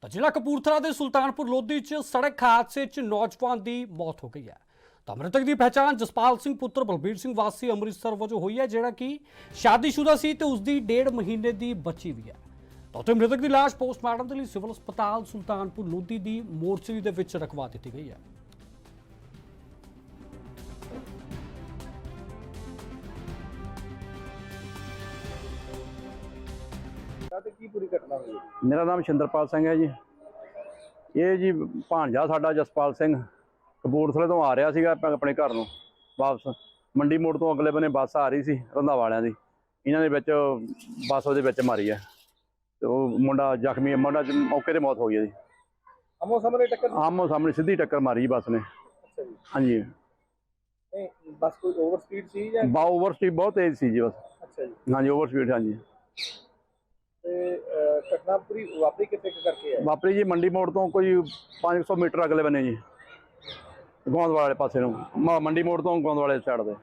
ਤਾਂ ਜ਼ਿਲ੍ਹਾ ਕਪੂਰਥਲਾ ਦੇ ਸੁਲਤਾਨਪੁਰ ਲੋਧੀ 'ਚ ਸੜਕ ਹਾਦਸੇ 'ਚ ਨੌਜਵਾਨ ਦੀ ਮੌਤ ਹੋ ਗਈ ਹੈ। ਤਾਂ ਮ੍ਰਿਤਕ ਦੀ ਪਛਾਣ ਜਸਪਾਲ ਸਿੰਘ ਪੁੱਤਰ ਬਲਬੀਰ ਸਿੰਘ ਵਾਸੀ ਅੰਮ੍ਰਿਤਸਰ ਵਜੋਂ ਹੋਈ ਹੈ, ਜਿਹੜਾ ਕਿ ਸ਼ਾਦੀशुदा ਸੀ ਤੇ ਉਸ ਦੀ ਡੇਢ ਮਹੀਨੇ ਦੀ ਬੱਚੀ ਵੀ ਹੈ। ਤਾਂ ਉੱਥੇ ਮ੍ਰਿਤਕ ਦੀ ਲਾਸ਼ ਪੋਸਟਮਾਰਟਮ ਦੇ ਲਈ ਸਿਵਲ ਹਸਪਤਾਲ ਸੁਲਤਾਨਪੁਰ ਲੋਧੀ ਦੀ ਮੋਰਚਰੀ ਦੇ ਵਿੱਚ ਰਖਵਾ ਦਿੱਤੀ ਗਈ ਹੈ। ਤੇ ਕੀ ਪੂਰੀ ਘਟਨਾ ਹੋਈ? ਹੈ? ਮੇਰਾ ਨਾਮ ਸ਼ਿੰਦਰਪਾਲ ਸਿੰਘ ਹੈ ਜੀ। ਇਹ ਜੀ ਭਾਂਜਾ ਸਾਡਾ ਜਸਪਾਲ ਸਿੰਘ ਕਪੂਰਥਲੇ ਤੋਂ ਆ ਰਿਹਾ ਸੀਗਾ ਆਪ- ਆਪਣੇ ਘਰ ਨੂੰ ਵਾਪਸ। ਮੰਡੀ ਮੋੜ ਤੋਂ ਅਗਲੇ ਬੰਨੇ ਬੱਸ ਆ ਰਹੀ ਸੀ ਰੰਧਾ ਵਾਲਿਆਂ ਦੀ। ਇਹਨਾਂ ਦੇ ਵਿੱਚ ਬੱਸ ਉਹਦੇ ਵਿੱਚ ਮਾਰੀ ਹੈ ਤੇ ਉਹ ਮੁੰਡਾ ਜ਼ਖਮੀ ਮੁੰਡਾ ਮੌਕੇ ਤੇ ਮੌਤ ਹੋ ਗਈ ਜੀ। ਆਮੋ ਸਾਹਮਣੇ ਟੱਕਰ ਆਮੋ ਸਾਹਮਣੇ ਸਿੱਧੀ ਟੱਕਰ ਮਾਰੀ ਬੱਸ ਨੇ। ਅੱਛਾ ਜੀ। ਹਾਂਜੀ। ਨਹੀਂ ਬੱਸ ਕੋਈ ਓਵਰ ਸਪੀਡ ਸੀ ਜਾਂ ਬਾ ਓਵਰ ਸਪੀਡ ਬਹੁਤ ਤੇਜ਼ ਸੀ ਜੀ ਬਸ। ਅੱਛਾ ਜੀ। ਹਾਂਜੀ ਓਵਰ ਸਪੀਡ ਹਾਂਜੀ। ਘਟਨਾ ਪੂਰੀ ਵਾਪਰੀ ਕਿੱਥੇ ਕੁ ਕਰਕੇ ਹੈ ਵਾਪਰੀ ਜੀ ਮੰਡੀ ਮੋੜ ਤੋਂ ਕੋਈ 500 ਮੀਟਰ ਅਗਲੇ ਬੰਨੇ ਜੀ। ਗੋਂਦਵਾਲ ਵਾਲੇ ਪਾਸੇ ਨੂੰ। ਮ- ਮੰਡੀ ਮੋੜ ਤੋਂ ਗੋਂਦਵਾਲੇ ਸਾਈਡ ਤੇ।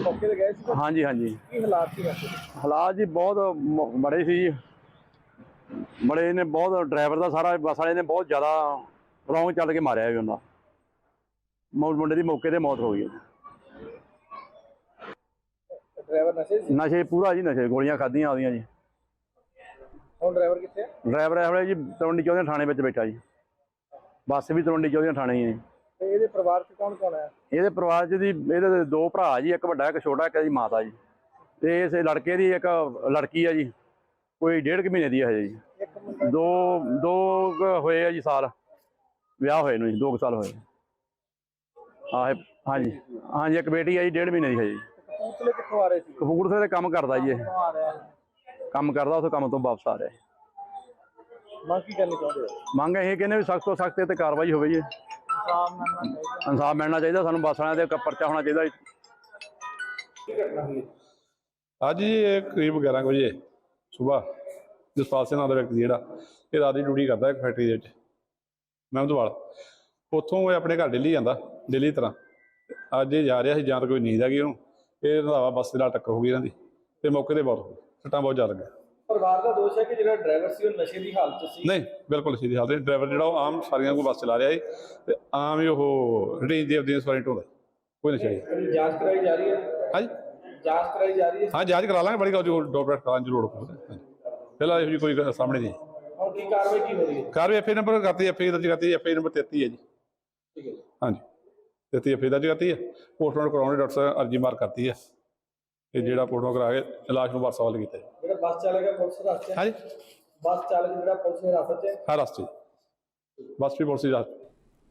ਮੌਕੇ ਤੇ ਗਏ ਸੀ ਤਾਂ ਹਾਂਜੀ ਹਾਂਜੀ। ਕੀ ਹਾਲਾਤ ਸੀ ਵੈਸੇ? ਹਾਲਾਤ ਜੀ ਬਹੁਤ ਮ- ਬੜੇ ਸੀ ਜੀ। ਬੜੇ ਨੇ ਬਹੁਤ ਡਰਾਈਵਰ ਦਾ ਸਾਰਾ ਬੱਸ ਵਾਲੇ ਨੇ ਬਹੁਤ ਜ਼ਿਆਦਾ ਰੌਂਗ ਚੱਲ ਕੇ ਮਾਰਿਆ ਵੀ ਉਹਨਾਂ ਮੌ- ਮੁੰਡੇ ਦੀ ਮੌਕੇ ਤੇ ਮੌਤ ਹੋ ਗਈ ਡਰਾਈਵਰ ਨਸ਼ੇ ਸੀ? ਨਸ਼ੇ ਪੂਰਾ ਜੀ ਨਸ਼ੇ ਗੋਲੀਆਂ ਖਾਧੀਆਂ ਉਹਦੀਆਂ ਜੀ। ਹੁਣ ਡਰਾਈਵਰ ਕਿੱਥੇ ਹੈ ਡਰਾਈਵਰ ਇਹ ਵੇਲੇ ਜੀ ਤਲਵੰਡੀ ਚੌਧਰੀ ਥਾਣੇ ਵਿੱਚ ਬੈਠਾ ਜੀ। ਬੱਸ ਵੀ ਤਲਵੰਡੀ ਚੌਧਰੀ ਥਾਣੇ ਹੀ ਹੈ ਜੀ। ਤੇ ਇਹਦੇ ਪਰਿਵਾਰ 'ਚ ਕੌਣ ਕੌਣ ਹੈ ਇਹਦੇ ਪਰਿਵਾਰ 'ਚ ਦੀ ਇਹਦੇ ਦੇ ਭਰਾ ਜੀ ਇੱਕ ਵੱਡਾ ਇੱਕ ਛੋਟਾ ਇੱਕ ਦੀ ਮਾਤਾ ਜੀ। ਤੇ ਇਸ ਲੜਕੇ ਦੀ ਇੱਕ ਲੜਕੀ ਆ ਜੀ ਕੋਈ ਡੇਢ ਕੁ ਮਹੀਨੇ ਦੀ ਹੈ ਜੀ। ਇੱਕ ਮੁੰਡਾ। ਦੋ ਦੋ ਕੁ ਹੋਏ ਆ ਜੀ ਸਾਲ। ਵਿਆਹ ਹੋਏ ਨੂੰ ਜੀ ਦੋ ਕੁ ਸਾਲ ਹੋਏ। ਆਹ ਇਹ- ਹਾਂਜੀ। ਹਾਂਜੀ ਇੱਕ ਬੇਟੀ ਆ ਜੀ ਡੇਢ ਮਹੀਨੇ ਦੀ ਹੈ ਜੀ। ਕਪੂਰਥਲੇ ਕਿੱਥੋਂ ਆ ਰਹੇ ਸੀ? ਕਪੂਰਥਲੇ ਤੇ ਕੰਮ ਕਰਦਾ ਜੀ ਇਹ। ਆ ਰਿਹਾ ਹੈ? ਕੰਮ ਕਰਦਾ ਉੱਥੇ ਕੰਮ ਤੋਂ ਵਾਪਸ ਆ ਰਿਹਾ ਜੀ। ਮੰਗ ਕੀ ਕਰਨੀ ਚਾਹੁੰਦੇ ਹੋ? ਮੰਗ ਇਹ ਕਹਿੰਦੇ ਵੀ ਸਖਤ ਤੋਂ ਸਖਤ ਤੇ ਕਾਰਵਾਈ ਹੋਵੇ ਜੀ ਇਨਸਾਫ ਮਿਲਣਾ ਚਾਹੀਦਾ ਸਾਨੂੰ ਬੱਸ ਵਾਲਿਆਂ ਦੇ ਇੱਕ ਪਰਚਾ ਹੋਣਾ ਚਾਹੀਦਾ ਹੈ? ਅੱਜ ਜੀ ਇਹ ਕਰੀਬ 11 ਕੁ ਵਜੇ ਸਵੇਰ ਜਸਪਾਲ ਸਿੰਘ ਨਾਮ ਦਾ ਵਿਅਕਤੀ ਜਿਹੜਾ ਇਹ ਰਾਤ ਦੀ ਡਿਊਟੀ ਕਰਦਾ ਇੱਕ ਫੈਕਟਰੀ ਦੇ ਵਿੱਚ ਮਹਿਮਦਵਾਲ। ਉੱਥੋਂ ਇਹ ਆਪਣੇ ਘਰ ਦਿੱਲੀ ਜਾਂਦਾ ਦਿੱਲੀ ਤਰ੍ਹਾਂ। ਅੱਜ ਇਹ ਜਾ ਰਿਹਾ ਸੀ ਜਾਂ ਤਾਂ ਕੋਈ ਨੀਂਦ ਆ ਗਈ ਉਹਨੂੰ ਇਹ ਰੰਧਾਵਾ ਬੱਸ ਦੇ ਨਾਲ ਟੱਕਰ ਹੋ ਗਈ ਇਹਨਾਂ ਦੀ ਤੇ ਮੌਕੇ ਤੇ ਬਹੁਤ ਹੋ ਗਈ। ਸੱਟਾਂ ਬਹੁਤ ਜ਼ਿਆਦਾ ਲੱਗੀਆਂ। ਪਰਿਵਾਰ ਦਾ ਦੋਸ਼ ਹੈ ਕਿ ਜਿਹੜਾ ਡਰਾਈਵਰ ਸੀ ਉਹ ਨਸ਼ੇ ਦੀ ਹਾਲਤ 'ਚ ਸੀ। ਨਹੀਂ ਬਿਲਕੁਲ ਸਿੱਧੀ ਹਾਲਤ ਡਰਾਈਵਰ ਜਿਹੜਾ ਉਹ ਆਮ ਸਾਰੀਆਂ ਕੋਈ ਬੱਸ ਚਲਾ ਰਿਹਾ ਸੀ ਤੇ ਆਮ ਹੀ ਉਹ ਰੇਂਜ ਦੇ ਅਧੀਨ ਸਵਾਰੀ ਢੋਦਾ ਕੋਈ ਨਸ਼ਾ ਨਹੀਂ ਇਹਦੀ ਜਾਂਚ ਕਰਾਈ ਜਾ ਰਹੀ ਹੈ? ਹਾਂਜੀ? ਜਾਂਚ ਕਰਾਈ ਜਾ ਰਹੀ ਹੈ? ਹਾਂ ਜਾਂਚ ਕਰਾ ਲਾਂਗੇ। ਬੜੀ ਗੱਲ ਜੋ ਡੋਪਰੇਟ ਕਰਾਂ ਜ਼ਰੂਰ ਹਾਂਜੀ। ਫਿਲਹਾਲ ਇਹੋ ਜਿਹੀ ਕੋਈ ਸਾਹਮਣੇ ਨਹੀਂ ਹੁਣ ਕੀ ਕਾਰਵਾਈ ਕੀ ਹੋ ਰਹੀ ਹੈ? ਕਾਰ ਵੀ ਐਫਏ ਨੰਬਰ ਕਰਤੀ ਐਫਏ ਦਰਜ ਕਰਤੀ ਐਫਏ ਨੰਬਰ 33 ਹੈ ਜੀ। ਠੀਕ ਹੈ ਜੀ। ਹਾਂਜੀ। 33 ਐਫਏ ਦਰਜ ਕਰਤੀ ਹੈ। ਪੋਸਟਮਾਰਟਮ ਕਰਾਉਣੇ ਡਾਕਟਰ ਸਾਹਿਬ ਅਰਜੀ ਮਾਰ ਕਰਤੀ ਹੈ। ਤੇ ਜਿਹੜਾ ਪੋਸਟਮਾਰਟਮ ਕਰਾ ਕੇ ਇਲਾਜ ਨੂੰ ਵਾਪਸ ਹਵਾਲੇ ਕੀਤਾ ਜੀ। ਜਿਹੜਾ ਬੱਸ ਚਾਲਕ ਹੈ ਪੁਲਿਸ ਹੈ? ਹਾਂਜੀ। ਬੱਸ ਚਾਲਕ ਜਿਹੜਾ ਪੁਲਿਸ ਹਿਰਾਸਤ 'ਚ ਹੈ? ਰਸਤੇ ਬਸ ਵੀ ਪੁਲਿਸ ਦੀ ਰਾਤ